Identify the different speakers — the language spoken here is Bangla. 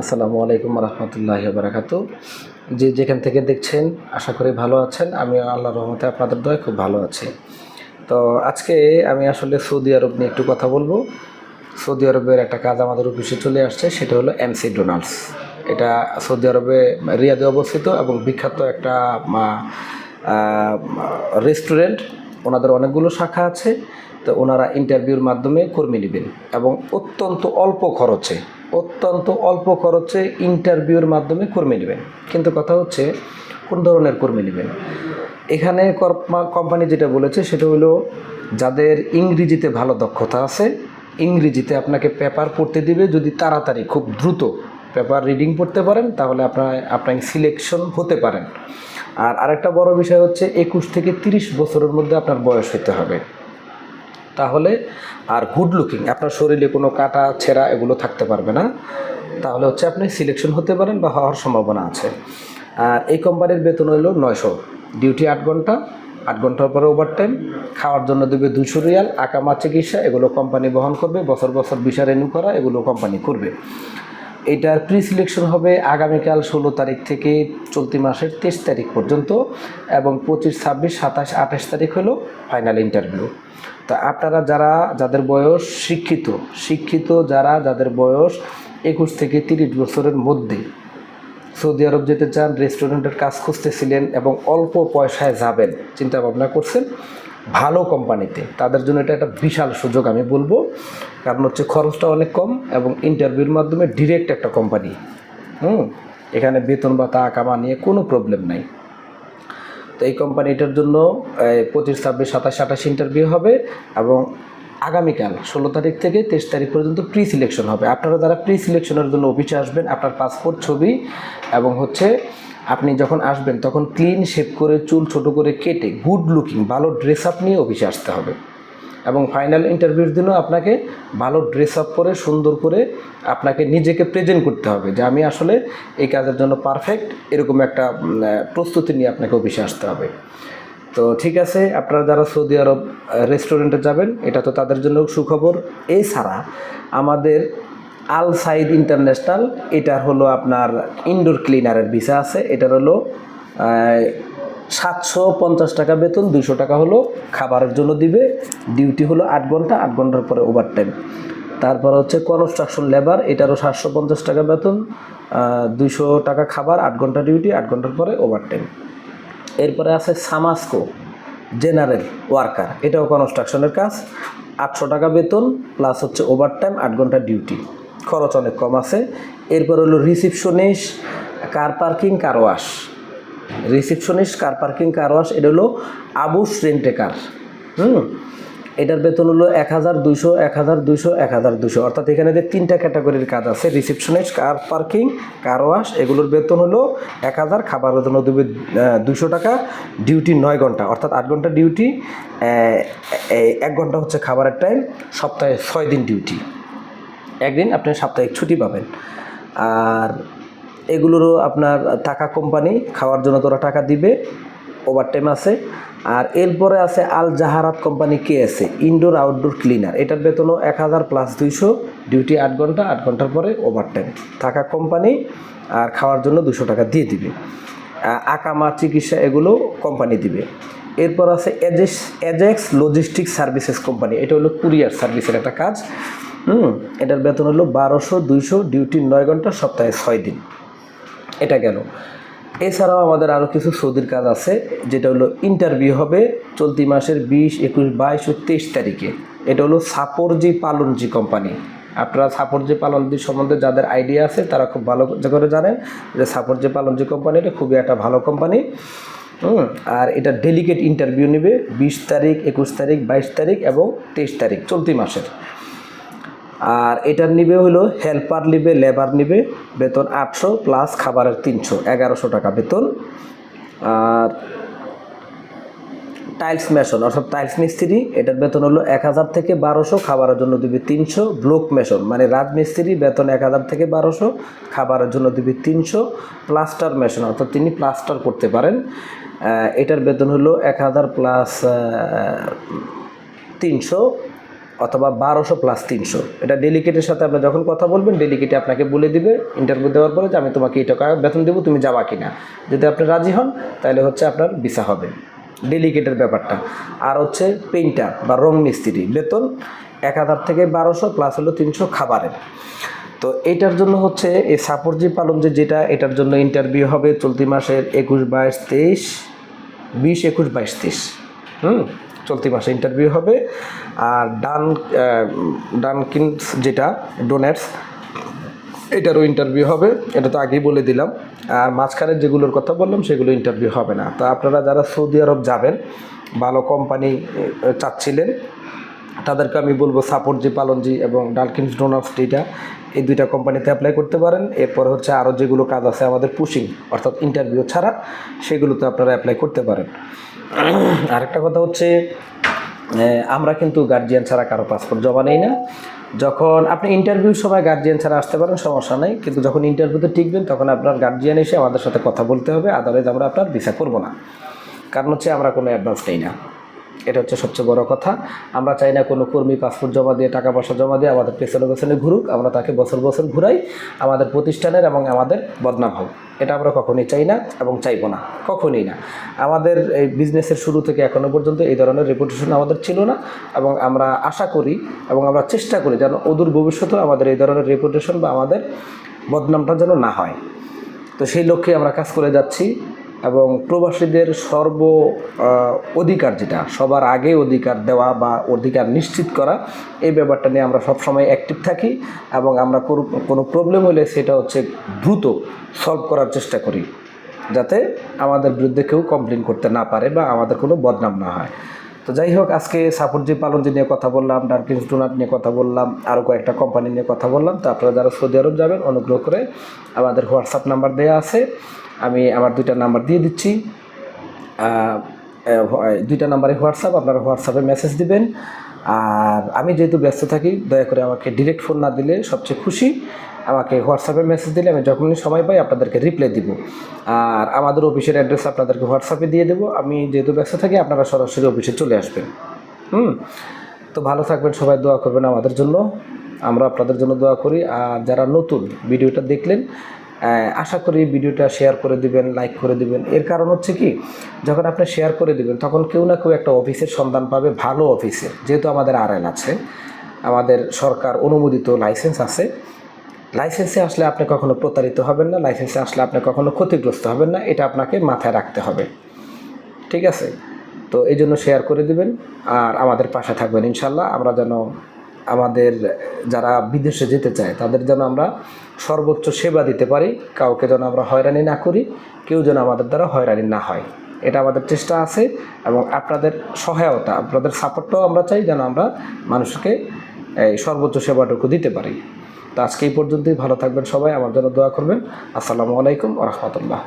Speaker 1: আসসালামু আলাইকুম রহমতুল্লাহ বারাকাত। যে যেখান থেকে দেখছেন, আশা করি ভালো আছেন। আমি আল্লাহর রহমতে আপনাদের দয় খুব ভালো আছি। তো আজকে আমি আসলে সৌদি আরব নিয়ে একটু কথা বলব। সৌদি আরবের একটা কাজ আমাদের অফিসে চলে আসছে, সেটা হলো এমসি ডোনাল্ডস। এটা সৌদি আরবে রিয়াদে অবস্থিত এবং বিখ্যাত একটা রেস্টুরেন্ট। ওনাদের অনেকগুলো শাখা আছে। তো ওনারা ইন্টারভিউর মাধ্যমে কর্মী নেবেন এবং অত্যন্ত অল্প খরচে অত্যন্ত অল্প খরচে ইন্টারভিউর মাধ্যমে কর্মী নেবেন। কিন্তু কথা হচ্ছে, কোন ধরনের কর্মী নেবেন? এখানে কোম্পানি যেটা বলেছে, সেটা হলো যাদের ইংরেজিতে ভালো দক্ষতা আছে, ইংরেজিতে আপনাকে পেপার পড়তে দিবে, যদি তাড়াতাড়ি, খুব দ্রুত পেপার রিডিং পড়তে পারেন, তাহলে আপনার আপনার সিলেকশন হতে পারেন। আর আরেকটা বড় বিষয় হচ্ছে, একুশ থেকে তিরিশ বছরের মধ্যে আপনার বয়স হতে হবে। তাহলে আর গুড লুকিং আপনার শরীরে কোনো কাটা, ছেঁড়া এগুলো থাকতে পারবে না। তাহলে হচ্ছে আপনি সিলেকশন হতে পারেন বা হওয়ার সম্ভাবনা আছে। আর এই কোম্পানির বেতন হলো নয়শো। ডিউটি আট ঘণ্টা, আট ঘণ্টার পরে ওভার টাইম খাওয়ার জন্য দেবে দুশো রিয়াল, আকামা চিকিৎসা, এগুলো কোম্পানি বহন করবে, বছর বছর ভিসা রেনিউ করা, এগুলো কোম্পানি করবে। এটার প্রি সিলেকশন হবে আগামীকাল ষোলো তারিখ থেকে চলতি মাসের তেইশ তারিখ পর্যন্ত এবং পঁচিশ, ছাব্বিশ, সাতাশ, আঠাশ তারিখ হলো ফাইনাল ইন্টারভিউ তা আপনারা যারা, যাদের বয়স শিক্ষিত শিক্ষিত যারা, যাদের বয়স একুশ থেকে তিরিশ বছরের মধ্যে সৌদি আরব যেতে চান রেস্টুরেন্টের কাজ খুঁজতেছিলেন এবং অল্প পয়সায় যাবেন, চিন্তা ভাবনা করছেন ভালো কোম্পানিতে, তাদের জন্য এটা একটা বিশাল সুযোগ আমি বলব। কারণ হচ্ছে খরচটা অনেক কম এবং ইন্টারভিউর মাধ্যমে ডিরেক্ট একটা কোম্পানি, হুম? এখানে বেতন বা তা কামা নিয়ে কোনো প্রবলেম নাই। তো এই কোম্পানিটার জন্য পঁচিশ, ছাব্বিশ, সাতাশ, আঠাশ ইন্টারভিউ হবে এবং আগামীকাল ষোলো তারিখ থেকে তেইশ তারিখ পর্যন্ত প্রি সিলেকশন হবে। আপনারা যারা প্রি সিলেকশনের জন্য অফিসে আসবেন, আপনার পাসপোর্ট ছবি এবং হচ্ছে আপনি যখন আসবেন, তখন ক্লিন শেপ করে, চুল ছোট করে কেটে গুড লুকিং ভালো ড্রেস আপ নিয়ে অফিসে আসতে হবে। এবং ফাইনাল ইন্টারভিউর দিনও আপনাকে ভালো ড্রেস আপ করে সুন্দর করে আপনাকে নিজেকে প্রেজেন্ট করতে হবে যে আমি আসলে এই কাজের জন্য পারফেক্ট এরকম একটা প্রস্তুতি নিয়ে আপনাকে অফিসে আসতে হবে। তো ঠিক আছে, আপনারা যারা সৌদি আরব রেস্টুরেন্টে যাবেন, এটা তো তাদের জন্য সুখবর। এছাড়া আমাদের আল সাইদ ইন্টারন্যাশনাল, এটার হলো আপনার ইনডোর ক্লিনারের ভিসা আছে, এটার হলো সাতশো পঞ্চাশ টাকা বেতন দুশো টাকা হলো খাবারের জন্য দিবে ডিউটি হলো আট ঘণ্টা, আট ঘণ্টার পরে ওভার টাইম তারপর হচ্ছে কনস্ট্রাকশন লেবার এটারও সাতশো পঞ্চাশ টাকা বেতন দুশো টাকা খাবার, আট ঘণ্টা ডিউটি আট ঘণ্টার পরে ওভার টাইম এরপরে আছে সামাসকো জেনারেল ওয়ার্কার এটাও কনস্ট্রাকশনের কাজ, আটশো টাকা বেতন প্লাস হচ্ছে ওভার টাইম আট ঘণ্টা ডিউটি খরচ অনেক কম আছে। এরপর হলো receptionist car parking car wash receptionist car parking car wash এটা হলো আবুস রেন্টে কার হুম? এটার বেতন হলো এক হাজার দুইশো, এক হাজার দুইশো, এক হাজার দুশো অর্থাৎ এখানে যে তিনটা ক্যাটাগরির কাজ আছে receptionist car parking car wash এগুলোর বেতন হলো এক হাজার খাবার বেতন দেবে দুশো টাকা ডিউটি নয় ঘণ্টা। অর্থাৎ আট ঘণ্টা ডিউটি এক ঘণ্টা হচ্ছে খাবারের টাইম সপ্তাহে ছয় দিন ডিউটি একদিন আপনি সাপ্তাহিক ছুটি পাবেন। আর এগুলোরও আপনার টাকা কোম্পানি খাওয়ার জন্য তোরা টাকা দিবে ওভার টাইম আছে। আর এরপরে আছে আল জাহারাত কোম্পানি কে আছে? ইনডোর আউটডোর ক্লিনার এটার বেতনও এক হাজার প্লাস দুইশো। ডিউটি আট ঘণ্টা, আট ঘণ্টার পরে ওভার টাইম থাকা কোম্পানি আর খাওয়ার জন্য দুশো টাকা দিয়ে দিবে। আকামা চিকিৎসা এগুলো কোম্পানি দিবে। এরপর আছে Ajax Ajax logistic services company. এটা হলো কুরিয়ার সার্ভিসের একটা কাজ। হুম, এটার বেতন হলো বারোশো, দুইশো, ডিউটি নয় ঘণ্টা, সপ্তাহে ছয় দিন। এটা গেল। এছাড়াও আমাদের আরও কিছু সৌদির কাজ আছে, যেটা হলো ইন্টারভিউ হবে চলতি মাসের বিশ, একুশ, বাইশ ও তেইশ তারিখে। এটা হলো সাপরজি পালনজি কোম্পানি। আপনারা সাপরজি পালনজি সম্বন্ধে যাদের আইডিয়া আছে, তারা খুব ভালো করে জানেন যে সাপরজি পালনজি কোম্পানিটা খুবই একটা ভালো কোম্পানি। হুম, আর এটা ডেলিগেট ইন্টারভিউ নেবে, বিশ তারিখ, একুশ তারিখ, বাইশ তারিখ এবং তেইশ তারিখ, চলতি মাসের। আর এটার নিবে হলো হেল্পার নিবে লেবার নিবে, বেতন আটশো প্লাস খাবারের তিনশো, এগারোশো টাকা বেতন। আর টাইলস মেশন, অর্থাৎ টাইলস মিস্ত্রি, এটার বেতন হলো এক হাজার থেকে বারোশো, খাবারের জন্য দিবে তিনশো ব্লক মেশন মানে রাজমিস্ত্রি, বেতন এক হাজার থেকে বারোশো, খাবারের জন্য দিবে তিনশো প্লাস্টার মেশন, অর্থাৎ তিনি প্লাস্টার করতে পারেন। এটার বেতন হলো এক হাজার প্লাস তিনশো অথবা বারোশো প্লাস তিনশো। এটা ডেলিকেটের সাথে আপনি যখন কথা বলবেন ডেলিকেটে আপনাকে বলে দিবে ইন্টারভিউ দেওয়ার পরে যে আমি তোমাকে এই টাকা বেতন দেবো, তুমি যাবা কি না যদি আপনি রাজি হন, তাহলে হচ্ছে আপনার ভিসা হবে। ডেলিকেটের ব্যাপারটা। আর হচ্ছে পেইন্টার বা রং মিস্ত্রি, বেতন এক হাজার থেকে বারোশো প্লাস হলো তিনশো খাবারের। তো এটার জন্য হচ্ছে এই সাপোর্টজি পালন যে যেটা, এটার জন্য ইন্টারভিউ হবে চলতি মাসের একুশ বাইশ তেইশ, বিশ একুশ বাইশ তেইশ। হুম? চলতি মাসে ইন্টারভিউ হবে। আর ডান ডানকিনস যেটা, ডোনেটস, এটারও ইন্টারভিউ হবে। এটা তো আগেই বলে দিলাম। আর মাঝখানের যেগুলোর কথা বললাম, সেগুলো ইন্টারভিউ হবে না। তো আপনারা যারা সৌদি আরব যাবেন, ভালো কোম্পানি চাচ্ছিলেন, তাদেরকে আমি বলব সাপোর্টজি, পালনজি এবং ডালকিনস ডোনার্স যেটা এই দুইটা কোম্পানিতে অ্যাপ্লাই করতে পারেন। এরপর হচ্ছে আরও যেগুলো কাজ আছে আমাদের পুশিং অর্থাৎ ইন্টারভিউ ছাড়া, সেগুলোতে আপনারা অ্যাপ্লাই করতে পারেন। আরেকটা কথা হচ্ছে আমরা কিন্তু গার্জিয়ান ছাড়া কারও পাসপোর্ট জমা নেই না। যখন আপনি ইন্টারভিউর সময় গার্জিয়ান ছাড়া আসতে পারেন, সমস্যা নেই। কিন্তু যখন ইন্টারভিউতে টিকবেন, তখন আপনার গার্জিয়ান এসে আমাদের সাথে কথা বলতে হবে। আদারওয়াইজ আমরা আপনার ভিসা করব না। কারণ হচ্ছে আমরা কোনো অ্যাডভান্স নেই না। এটা হচ্ছে সবচেয়ে বড় কথা। আমরা চাই না কোনো কর্মী পাসপোর্ট জমা দিয়ে টাকা পয়সা জমা দিয়ে আমাদের পেছনে পেছনে ঘুরুক। আমরা তাকে বছর বছর ঘুরাই। আমাদের প্রতিষ্ঠানের এবং আমাদের বদনাম হোক। এটা আমরা কখনোই চাই না এবং চাইব না, কখনই না। আমাদের এই বিজনেসের শুরু থেকে এখনও পর্যন্ত এই ধরনের রেপুটেশন আমাদের ছিল না এবং আমরা আশা করি এবং আমরা চেষ্টা করি যেন অদূর ভবিষ্যতেও আমাদের এই ধরনের রেপুটেশন বা আমাদের বদনামটা যেন না হয়। তো সেই লক্ষ্যে আমরা কাজ করে যাচ্ছি। এবং প্রবাসীদের সর্ব অধিকার যেটা, সবার আগে অধিকার দেওয়া বা অধিকার নিশ্চিত করা, এই ব্যাপারটা নিয়ে আমরা সবসময় অ্যাক্টিভ থাকি এবং আমরা কোনো- প্রবলেম হলে সেটা হচ্ছে দ্রুত সলভ করার চেষ্টা করি, যাতে আমাদের বিরুদ্ধে কেউ কমপ্লেন করতে না পারে বা আমাদের কোনো বদনাম না হয়। তো যাই হোক, আজকে সাপোর্টজি পালনজি নিয়ে কথা বললাম, ডার্কিন্স ডোনাট নিয়ে কথা বললাম, আরও কয়েকটা কোম্পানি নিয়ে কথা বললাম, তো আপনারা যারা সৌদি আরব যাবেন, অনুগ্রহ করে আমাদের হোয়াটসঅ্যাপ নাম্বার দেওয়া আছে। আমি আমার দুইটা নাম্বার দিয়ে দিচ্ছি। দুইটা নাম্বারে হোয়াটসঅ্যাপ, আপনারা হোয়াটসঅ্যাপে মেসেজ দিবেন। আর আমি যেহেতু ব্যস্ত থাকি, দয়া করে আমাকে ডিরেক্ট ফোন না দিলে সবচেয়ে খুশি। আমাকে হোয়াটসঅ্যাপে মেসেজ দিলে আমি যখনই সময় পাই আপনাদেরকে রিপ্লাই দিব। আর আমাদের অফিসের অ্যাড্রেস আপনাদেরকে হোয়াটসঅ্যাপে দিয়ে দেবো। আমি যেহেতু ব্যস্ত থাকি, আপনারা সরাসরি অফিসে চলে আসবেন। হুম? তো ভালো থাকবেন, সবাই দোয়া করবেন আমাদের জন্য। আমরা আপনাদের জন্য দোয়া করি। আর যারা নতুন ভিডিওটা দেখলেন আশা করি ভিডিওটা শেয়ার করে দিবেন লাইক করে দিবেন। এর কারণ হচ্ছে কি, যখন আপনি শেয়ার করে দিবেন, তখন কেউ না কেউ একটা অফিসের সন্ধান পাবে, ভালো অফিসে যেহেতু আমাদের আরএল আছে, আমাদের সরকার অনুমোদিত লাইসেন্স আছে। লাইসেন্সে আসলে আপনি কখনো প্রতারিত হবেন না লাইসেন্সে আসলে আপনি কখনো ক্ষতিগ্রস্ত হবেন না, এটা আপনাকে মাথায় রাখতে হবে। ঠিক আছে? তো এই জন্য শেয়ার করে দিবেন, আর আমাদের পাশে থাকবেন, ইনশাল্লাহ। আমরা যেন আমাদের যারা বিদেশে যেতে চায়, তাদের যেন আমরা সর্বোচ্চ সেবা দিতে পারি। কাউকে যেন আমরা হয়রানি না করি, কেউ যেন আমাদের দ্বারা হয়রানি না হয়। এটা আমাদের চেষ্টা আছে এবং আপনাদের সহায়তা, আপনাদের সাপোর্টটাও আমরা চাই যেন আমরা মানুষকে এই সর্বোচ্চ সেবাটুকু দিতে পারি। তো আজকে এই পর্যন্তই। ভালো থাকবেন সবাই। আমার জন্য দোয়া করবেন। আসসালামু আলাইকুম রহমতুল্লাহ।